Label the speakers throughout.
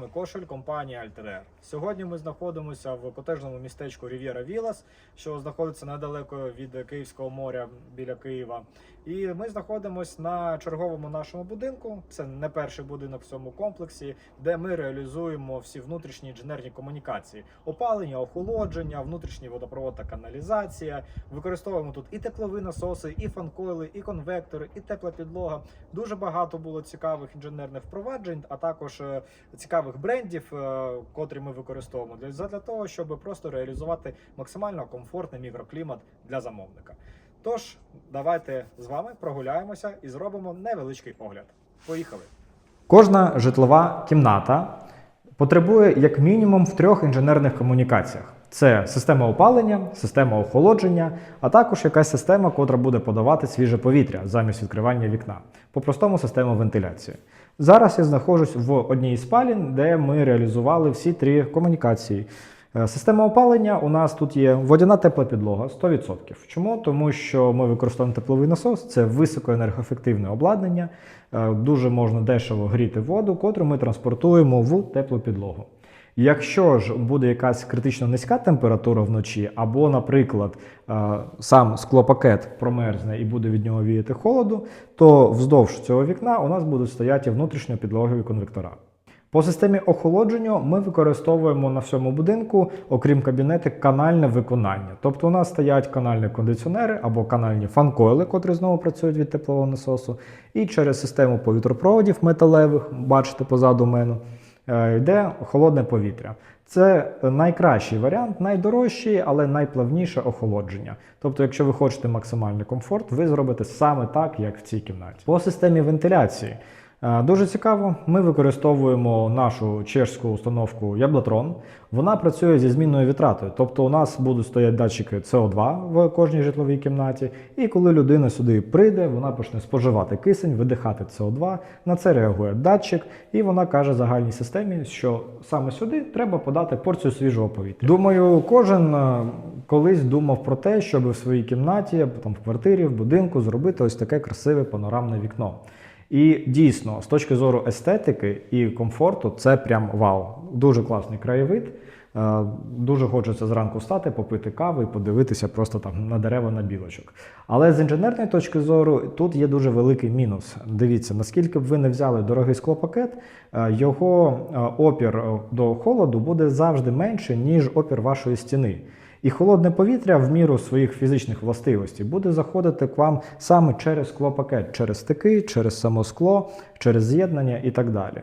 Speaker 1: вами Кошель, компанія Альтерер. Сьогодні ми знаходимося в котежному містечку Рів'єра Вілас, що знаходиться недалеко від Київського моря біля Києва. І ми знаходимося на черговому нашому будинку. Це не перший будинок в цьому комплексі, де ми реалізуємо всі внутрішні інженерні комунікації: опалення, охолодження, внутрішній водопровод та каналізація. Використовуємо тут і теплові насоси, і фанкойли, і конвектори, і тепла підлога. Дуже багато було цікавих інженерних впроваджень, а також е, цікавих брендів, е, котрі ми використовуємо для для того, щоб просто реалізувати максимально комфортний мікроклімат для замовника. Тож, давайте з вами прогуляємося і зробимо невеличкий огляд. Поїхали! Кожна житлова кімната потребує як мінімум в трьох інженерних комунікаціях: це система опалення, система охолодження, а також якась система, котра буде подавати свіже повітря замість відкривання вікна, по-простому система вентиляції. Зараз я знаходжусь в одній із спалін, де ми реалізували всі три комунікації. Е, Система опалення у нас тут є водяна тепла підлога 100%. Чому? Тому що ми використовуємо тепловий насос, це високоенергоефективне обладнання, Е, дуже можна дешево гріти воду, котру ми транспортуємо в теплу підлогу. Якщо ж буде якась критично низька температура вночі, або, наприклад, е, сам склопакет промерзне і буде від нього віяти холоду, то вздовж цього вікна у нас будуть стояти внутрішньопідлогові конвектора. По системі охолодження ми використовуємо на всьому будинку, окрім кабінети, канальне виконання. Тобто у нас стоять канальні кондиціонери або канальні фанкойли, котрі знову працюють від теплового насосу. І через систему повітропроводів металевих, бачите позаду мене, е, йде холодне повітря. Це найкращий варіант, найдорожчий, але найплавніше охолодження. Тобто, якщо ви хочете максимальний комфорт, ви зробите саме так, як в цій кімнаті. По системі вентиляції. Е, Дуже цікаво, ми використовуємо нашу чешську установку Яблотрон. Вона працює зі змінною вітратою. Тобто у нас будуть стояти датчики СО2 в кожній житловій кімнаті. І коли людина сюди прийде, вона почне споживати кисень, видихати СО2. На це реагує датчик, і вона каже загальній системі, що саме сюди треба подати порцію свіжого повітря. Думаю, кожен е, колись думав про те, щоб в своїй кімнаті, там в квартирі, в будинку зробити ось таке красиве панорамне вікно. І дійсно, з точки зору естетики і комфорту, це прям вау. Дуже класний краєвид. Е, Дуже хочеться зранку встати, попити каву і подивитися просто там на дерева на білочок. Але з інженерної точки зору тут є дуже великий мінус. Дивіться, наскільки б ви не взяли дорогий склопакет, е, його е, опір до холоду буде завжди менше, ніж опір вашої стіни. І холодне повітря в міру своїх фізичних властивостей буде заходити к вам саме через склопакет, через стики, через само скло, через з'єднання і так далі.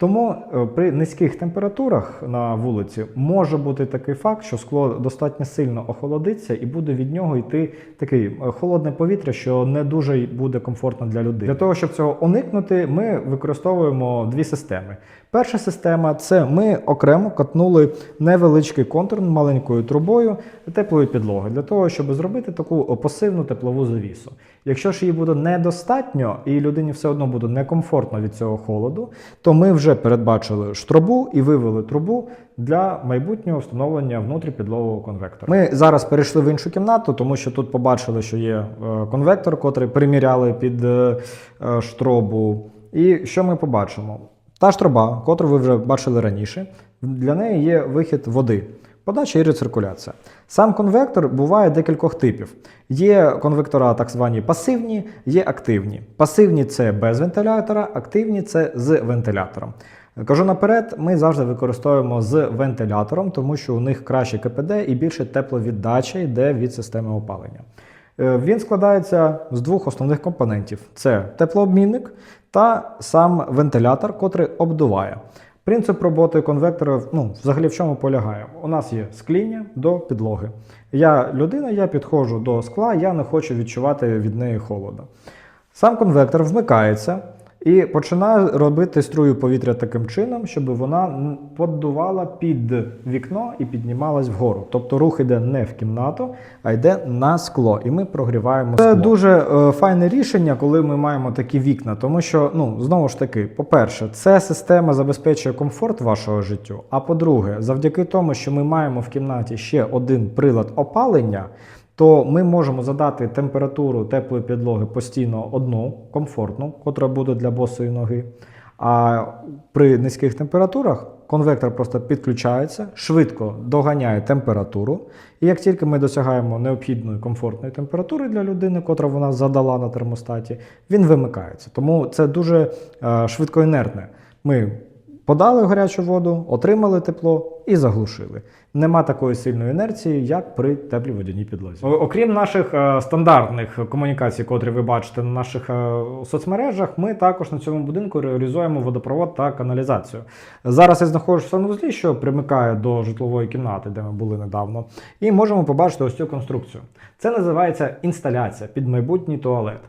Speaker 1: Тому е, при низьких температурах на вулиці може бути такий факт, що скло достатньо сильно охолодиться і буде від нього йти таке холодне повітря, що не дуже буде комфортно для людини. Для того, щоб цього уникнути, ми використовуємо дві системи. Перша система це ми окремо катнули невеличкий контур маленькою трубою теплої підлоги для того, щоб зробити таку пасивну теплову завісу. Якщо ж її буде недостатньо і людині все одно буде некомфортно від цього холоду, то ми вже передбачили штрубу і вивели трубу для майбутнього встановлення внутріпідлогового конвектора. Ми зараз перейшли в іншу кімнату, тому що тут побачили, що є е, конвектор, котрий приміряли під е, е, штробу. І що ми побачимо? Та ж труба, котру ви вже бачили раніше, для неї є вихід води. Подача і рециркуляція. Сам конвектор буває декількох типів. Є конвектора так звані пасивні, є активні. Пасивні це без вентилятора, активні це з вентилятором. Кажу наперед, ми завжди використовуємо з вентилятором, тому що у них краще КПД і більше тепловіддача йде від системи опалення. Е, Він складається з двох основних компонентів: це теплообмінник та сам вентилятор, котрий обдуває. Принцип роботи конвектора ну, взагалі в чому полягає? У нас є скління до підлоги. Я людина, я підходжу до скла, я не хочу відчувати від неї холода. Сам конвектор вмикається і починає робити струю повітря таким чином, щоб вона поддувала під вікно і піднімалась вгору. Тобто рух йде не в кімнату, а йде на скло, і ми прогріваємо скло. Це дуже е, файне рішення, коли ми маємо такі вікна, тому що, ну, знову ж таки, по-перше, це система забезпечує комфорт вашого життю. А по-друге, завдяки тому, що ми маємо в кімнаті ще один прилад опалення, то ми можемо задати температуру теплої підлоги постійно одну, комфортну, котра буде для босої ноги. А при низьких температурах конвектор просто підключається, швидко доганяє температуру. І як тільки ми досягаємо необхідної комфортної температури для людини, котра вона задала на термостаті, він вимикається. Тому це дуже е, швидкоінертне. Ми подали гарячу воду, отримали тепло і заглушили. Нема такої сильної інерції, як при теплій водяній підлозі. Окрім наших е, стандартних комунікацій, котрі ви бачите на наших е, соцмережах, ми також на цьому будинку реалізуємо водопровод та каналізацію. Зараз я знаходжусь в санвузлі, що примикає до житлової кімнати, де ми були недавно, і можемо побачити ось цю конструкцію. Це називається інсталяція під майбутній туалет.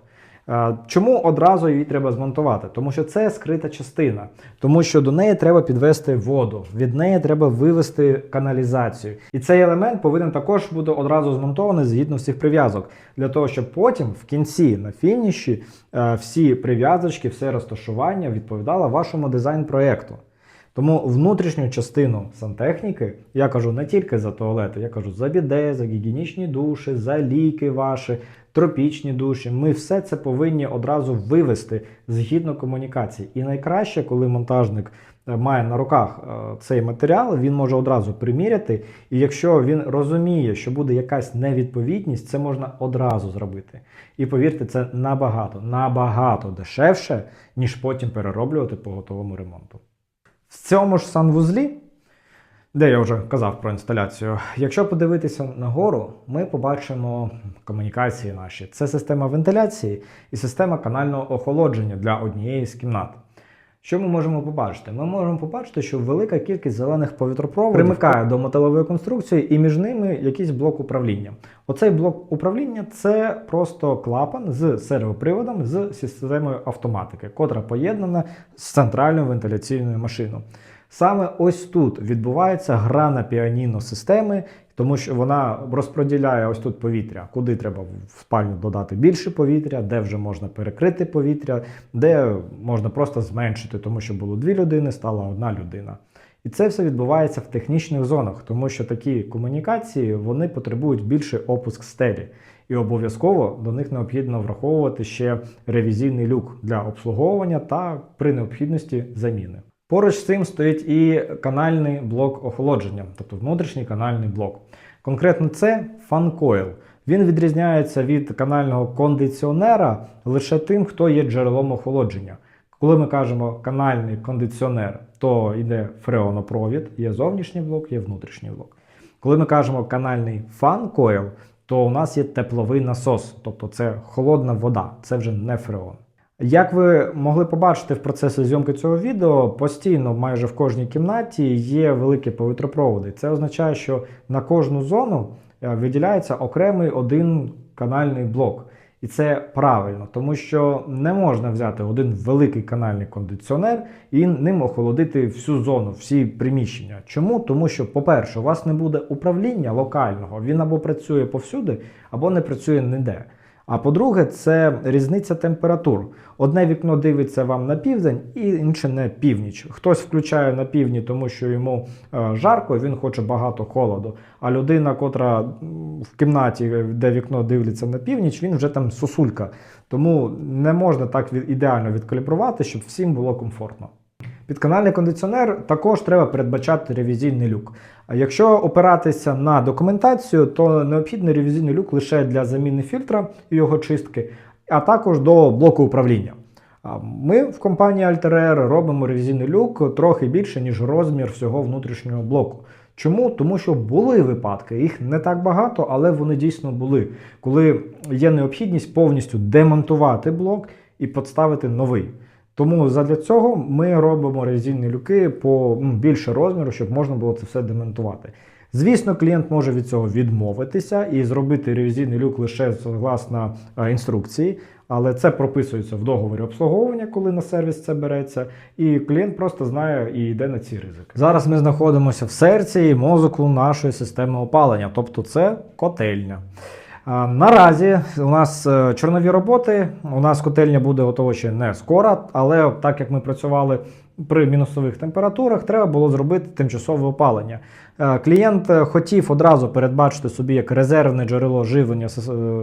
Speaker 1: Е, Чому одразу її треба змонтувати? Тому що це скрита частина, тому що до неї треба підвести воду, від неї треба вивести каналізацію. І цей елемент повинен також бути одразу змонтований згідно всіх прив'язок, для того, щоб потім в кінці на фініші е, всі прив'язочки, все розташування відповідало вашому дизайн-проєкту. Тому внутрішню частину сантехніки я кажу не тільки за туалети, я кажу за біде, за гігієнічні душі, за ліки ваші, тропічні душі. Ми все це повинні одразу вивести згідно комунікацій. І найкраще, коли монтажник е, має на руках е, цей матеріал, він може одразу приміряти. І якщо він розуміє, що буде якась невідповідність, це можна одразу зробити. І повірте, це набагато, набагато дешевше, ніж потім перероблювати по готовому ремонту. В цьому ж санвузлі, де я вже казав про інсталяцію, якщо подивитися нагору, ми побачимо комунікації наші. Це система вентиляції і система канального охолодження для однієї з кімнат. Що ми можемо побачити? Ми можемо побачити, що велика кількість зелених повітропроводів примикає до металової конструкції, і між ними якийсь блок управління. Оцей блок управління це просто клапан з сервоприводом з системою автоматики, котра поєднана з центральною вентиляційною машиною. Саме ось тут відбувається гра на піаніно системи, тому що вона розподіляє ось тут повітря, куди треба в спальню додати більше повітря, де вже можна перекрити повітря, де можна просто зменшити, тому що було дві людини, стала одна людина. І це все відбувається в технічних зонах, тому що такі комунікації вони потребують більше опуск стелі. І обов'язково до них необхідно враховувати ще ревізійний люк для обслуговування та при необхідності заміни. Поруч з цим стоїть і канальний блок охолодження, тобто внутрішній канальний блок. Конкретно це фанкойл. Він відрізняється від канального кондиціонера лише тим, хто є джерелом охолодження. Коли ми кажемо канальний кондиціонер, то йде фреонопровід, є зовнішній блок, є внутрішній блок. Коли ми кажемо канальний фан-койл, то у нас є тепловий насос, тобто це холодна вода, це вже не фреон. Як ви могли побачити в процесі зйомки цього відео, постійно майже в кожній кімнаті є великі повітропроводи. Це означає, що на кожну зону е, виділяється окремий один канальний блок. І це правильно, тому що не можна взяти один великий канальний кондиціонер і ним охолодити всю зону, всі приміщення. Чому? Тому що, по-перше, у вас не буде управління локального, він або працює повсюди, або не працює ніде. А по-друге, це різниця температур. Одне вікно дивиться вам на південь, і інше на північ. Хтось включає на півдні, тому що йому е, жарко, він хоче багато холоду. А людина, котра в кімнаті, де вікно дивиться на північ, він вже там сосулька. Тому не можна так ідеально відкалібрувати, щоб всім було комфортно. Підканальний кондиціонер також треба передбачати ревізійний люк. А якщо опиратися на документацію, то необхідний ревізійний люк лише для заміни фільтра і його чистки, а також до блоку управління. Ми в компанії Alter робимо ревізійний люк трохи більше, ніж розмір всього внутрішнього блоку. Чому? Тому що були випадки, їх не так багато, але вони дійсно були, коли є необхідність повністю демонтувати блок і поставити новий. Тому задля цього ми робимо резинні люки по ну, більше розміру, щоб можна було це все демонтувати. Звісно, клієнт може від цього відмовитися і зробити ревізійний люк лише согласно е, інструкції, але це прописується в договорі обслуговування, коли на сервіс це береться, і клієнт просто знає і йде на ці ризики. Зараз ми знаходимося в серці і мозку нашої системи опалення, тобто це котельня. Наразі у нас е, чорнові роботи. У нас котельня буде готова ще не скоро, але так як ми працювали при мінусових температурах треба було зробити тимчасове опалення. Е, Клієнт е, хотів одразу передбачити собі як резервне джерело живлення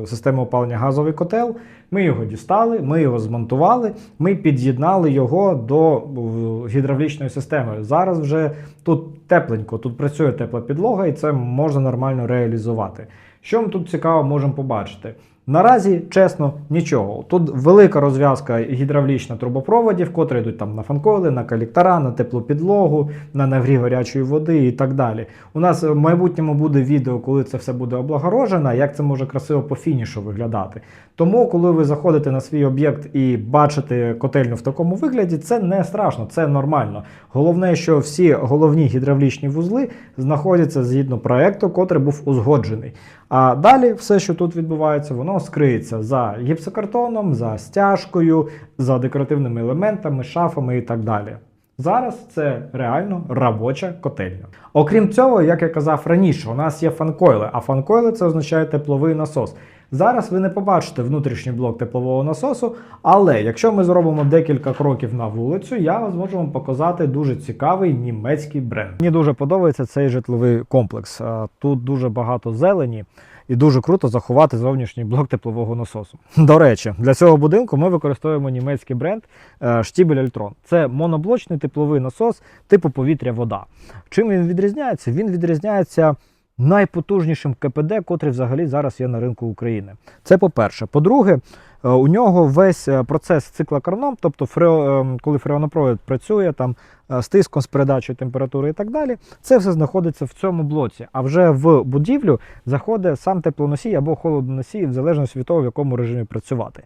Speaker 1: системи опалення газовий котел. Ми його дістали, ми його змонтували, ми під'єднали його до гідравлічної системи. Зараз вже тут тепленько, тут працює тепла підлога, і це можна нормально реалізувати. Що ми тут цікаво можемо побачити? Наразі, чесно, нічого. Тут велика розв'язка гідравлічна трубопроводів, котрі йдуть там на фанколи, на колектора, на теплу підлогу, на нагрів гарячої води і так далі. У нас в майбутньому буде відео, коли це все буде облагорожено, як це може красиво по фінішу виглядати. Тому, коли ви заходите на свій об'єкт і бачите котельню в такому вигляді, це не страшно, це нормально. Головне, що всі головні гідравлічні вузли знаходяться згідно проекту, котрий був узгоджений. А далі все, що тут відбувається, воно скриється за гіпсокартоном, за стяжкою, за декоративними елементами, шафами і так далі. Зараз це реально робоча котельня. Окрім цього, як я казав раніше, у нас є фанкойли, а фанкойли це означає тепловий насос. Зараз ви не побачите внутрішній блок теплового насосу, але якщо ми зробимо декілька кроків на вулицю, я зможу вам показати дуже цікавий німецький бренд. Мені дуже подобається цей житловий комплекс. Тут дуже багато зелені. І дуже круто заховати зовнішній блок теплового насосу. До речі, для цього будинку ми використовуємо німецький бренд Stiebel Штібель Альтрон. Це моноблочний тепловий насос типу повітря-вода. Чим він відрізняється? Він відрізняється найпотужнішим КПД, котрий взагалі зараз є на ринку України. Це по-перше. По-друге, е, у нього весь е, процес циклокарном, тобто фрео, е, коли фреонопровід працює там е, з тиском, з передачею температури і так далі, це все знаходиться в цьому блоці. А вже в будівлю заходить сам теплоносій або холодоносій, в залежності від того, в якому режимі працювати.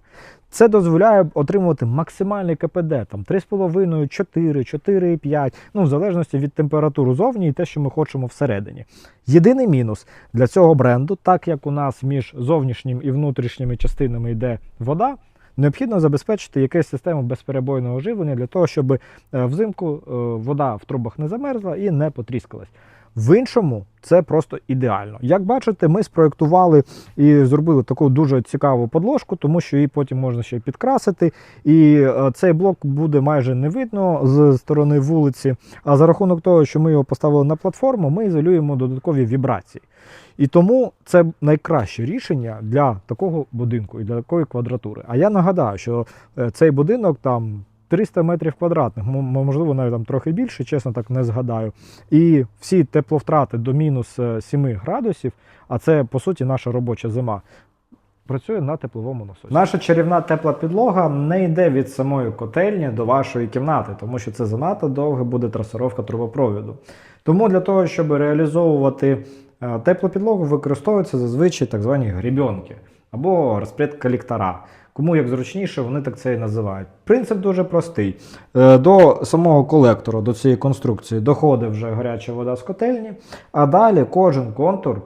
Speaker 1: Це дозволяє отримувати максимальний КПД, там 3,5, 4, 4,5, ну в залежності від температури зовні і те, що ми хочемо всередині. Єдиний мінус для цього бренду, так як у нас між зовнішнім і внутрішніми частинами йде вода, необхідно забезпечити якусь систему безперебойного живлення для того, щоб е, взимку е, вода в трубах не замерзла і не потріскалась. В іншому це просто ідеально. Як бачите, ми спроектували і зробили таку дуже цікаву подложку, тому що її потім можна ще підкрасити. І е, цей блок буде майже не видно з сторони вулиці. А за рахунок того, що ми його поставили на платформу, ми ізолюємо додаткові вібрації. І тому це найкраще рішення для такого будинку і для такої квадратури. А я нагадаю, що е, цей будинок там 300 метрів квадратних, можливо, навіть там трохи більше, чесно так не згадаю. І всі тепловтрати до мінус е, 7 градусів, а це по суті наша робоча зима. Працює на тепловому насосі. Наша чарівна тепла підлога не йде від самої котельні до вашої кімнати, тому що це занадто довго буде трасировка трубопроводу. Тому для того, щоб реалізовувати е, теплу підлогу, використовуються зазвичай так звані грібенки або розпред колектора. Кому як зручніше, вони так це і називають. Принцип дуже простий. Е, До самого колектору, до цієї конструкції, доходить вже гаряча вода з котельні, а далі кожен контур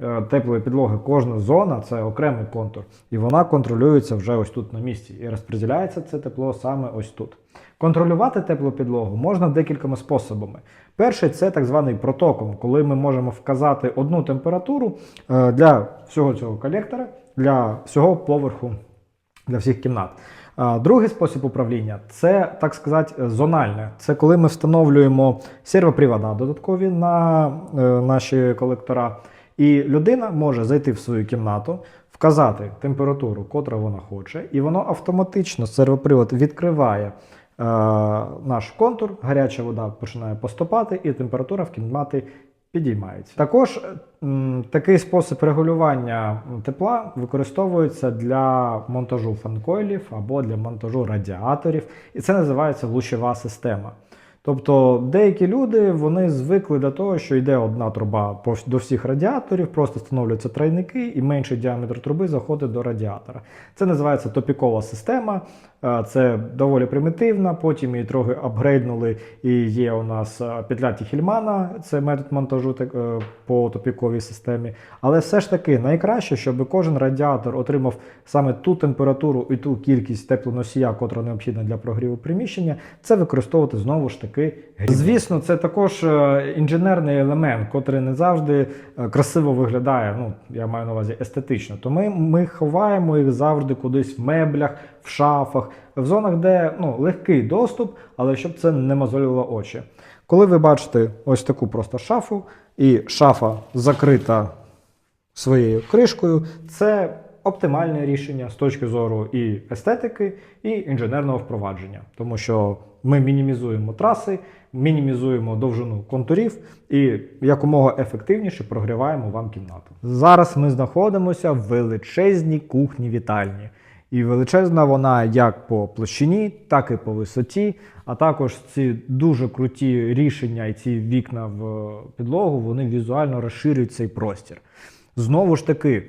Speaker 1: е, теплої підлоги, кожна зона це окремий контур, і вона контролюється вже ось тут на місці. І розподіляється це тепло саме ось тут. Контролювати теплу підлогу можна декількома способами. Перший це так званий протокол, коли ми можемо вказати одну температуру е, для всього цього колектора, для всього поверху, для всіх кімнат. Другий спосіб управління це, так сказати, зональне. Це коли ми встановлюємо сервопривода додаткові на е, наші колектора, і людина може зайти в свою кімнату, вказати температуру, котру вона хоче, і воно автоматично сервопривод відкриває. е, Наш контур, гаряча вода починає поступати, і температура в кімнаті підіймається. Також м, такий спосіб регулювання тепла використовується для монтажу фанкойлів або для монтажу радіаторів, і це називається лучова система. Тобто деякі люди вони звикли до того, що йде одна труба до всіх радіаторів, просто встановлюються тройники, і менший діаметр труби заходить до радіатора. Це називається топікова система. Це доволі примітивна. Потім її трохи апгрейднули, і є у нас петля Тіхельмана, це метод монтажу е, по топіковій системі. Але все ж таки найкраще, щоб кожен радіатор отримав саме ту температуру і ту кількість теплоносія, котра необхідна для прогріву приміщення, це використовувати знову ж таки таки гріб. Звісно, це також е, інженерний елемент, котрий не завжди е, красиво виглядає. Ну, я маю на увазі естетично. То ми, ми ховаємо їх завжди кудись в меблях, в шафах, в зонах, де ну, легкий доступ, але щоб це не мозолило очі. Коли ви бачите ось таку просто шафу, і шафа закрита своєю кришкою, це оптимальне рішення з точки зору і естетики, і інженерного впровадження, тому що ми мінімізуємо траси, мінімізуємо довжину контурів і якомога ефективніше прогріваємо вам кімнату. Зараз ми знаходимося в величезній кухні вітальні. І величезна вона як по площині, так і по висоті. А також ці дуже круті рішення і ці вікна в підлогу вони візуально розширюють цей простір. Знову ж таки,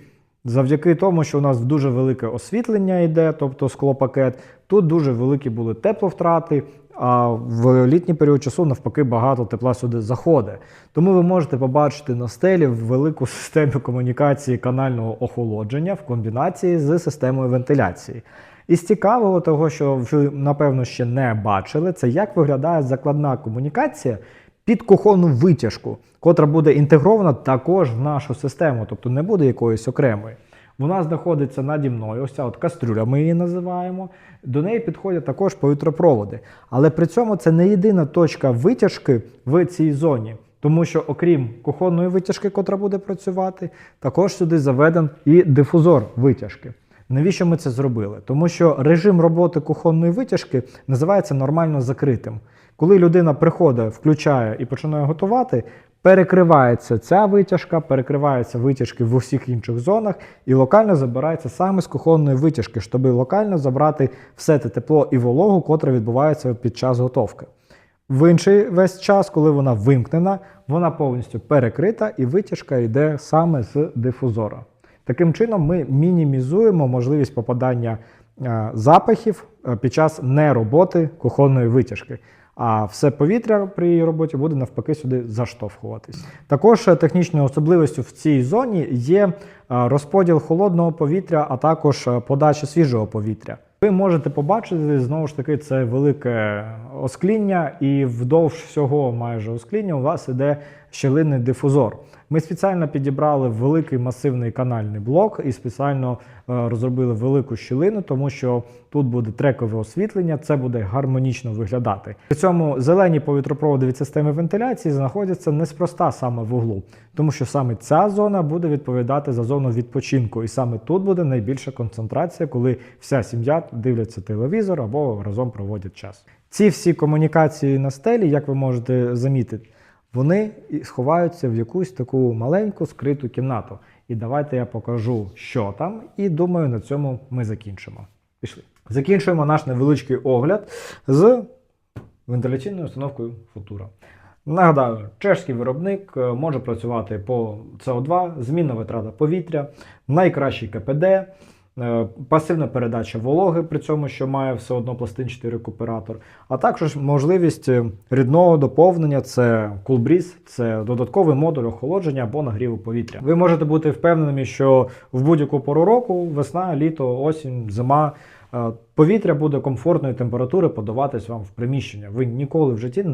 Speaker 1: завдяки тому, що у нас дуже велике освітлення йде, тобто склопакет, тут дуже великі були тепловтрати. А в літній період часу навпаки багато тепла сюди заходить. Тому ви можете побачити на стелі велику систему комунікації канального охолодження в комбінації з системою вентиляції. І з цікавого того, що ви напевно ще не бачили, це як виглядає закладна комунікація під кухонну витяжку, котра буде інтегрована також в нашу систему, тобто не буде якоїсь окремої. Вона знаходиться наді мною, ось ця от кастрюля, ми її називаємо. До неї підходять також повітропроводи. Але при цьому це не єдина точка витяжки в цій зоні. Тому що, окрім кухонної витяжки, котра буде працювати, також сюди заведен і дифузор витяжки. Навіщо ми це зробили? Тому що режим роботи кухонної витяжки називається нормально закритим. Коли людина приходить, включає і починає готувати, перекривається ця витяжка, перекриваються витяжки в усіх інших зонах, і локально забирається саме з кухонної витяжки, щоб локально забрати все те тепло і вологу, котре відбувається під час готовки. В інший весь час, коли вона вимкнена, вона повністю перекрита і витяжка йде саме з дифузора. Таким чином, ми мінімізуємо можливість попадання е, запахів е, під час нероботи кухонної витяжки. А все повітря при її роботі буде навпаки сюди заштовхуватись. Також е, технічною особливістю в цій зоні є е, розподіл холодного повітря, а також е, подача свіжого повітря. Ви можете побачити знову ж таки це велике оскління, і вдовж всього майже оскління у вас іде щелинний дифузор. Ми спеціально підібрали великий масивний канальний блок і спеціально е, розробили велику щілину, тому що тут буде трекове освітлення, це буде гармонічно виглядати. При цьому зелені повітропроводи від системи вентиляції знаходяться неспроста саме в углу, тому що саме ця зона буде відповідати за зону відпочинку, і саме тут буде найбільша концентрація, коли вся сім'я дивляться телевізор або разом проводять час. Ці всі комунікації на стелі, як ви можете замітити, вони сховаються в якусь таку маленьку скриту кімнату. І давайте я покажу, що там, і думаю, на цьому ми закінчимо. Пішли. Закінчуємо наш невеличкий огляд з вентиляційною установкою Futura. Нагадаю, чешський виробник е, може працювати по СО2, змінна витрата повітря, найкращий КПД, пасивна передача вологи, при цьому, що має все одно пластинчатий рекуператор, а також можливість е, рідного доповнення це Coolbreeze, це додатковий модуль охолодження або нагріву повітря. Ви можете бути впевненими, що в будь-яку пору року, весна, літо, осінь, зима. е, Повітря буде комфортної температури подаватись вам в приміщення. Ви ніколи в житті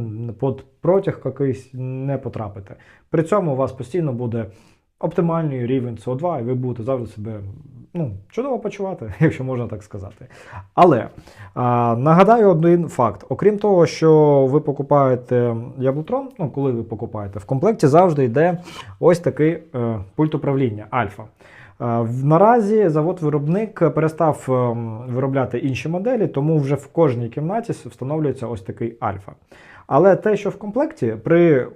Speaker 1: під протяг якийсь не потрапите. При цьому у вас постійно буде оптимальний рівень СО2, і ви будете завжди себе ну, чудово почувати, якщо можна так сказати. Але а, нагадаю один факт: окрім того, що ви покупаєте Яблутрон, ну коли ви покупаєте, в комплекті завжди йде ось такий е, пульт управління Альфа. Е, Наразі завод-виробник перестав ем, виробляти інші моделі, тому вже в кожній кімнаті встановлюється ось такий альфа. Але те, що в комплекті, при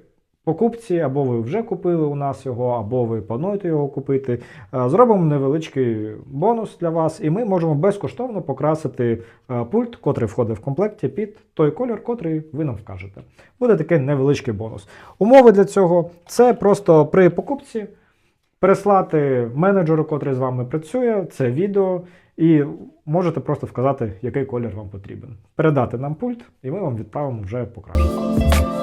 Speaker 1: покупці, або ви вже купили у нас його, або ви плануєте його купити, е, зробимо невеличкий бонус для вас, і ми можемо безкоштовно покрасити е, пульт, котрий входить в комплекті, під той колір, котрий ви нам вкажете. Буде такий невеличкий бонус. Умови для цього це просто при покупці переслати менеджеру, котрий з вами працює, це відео, і можете просто вказати, який колір вам потрібен. Передати нам пульт, і ми вам відправимо вже покращення.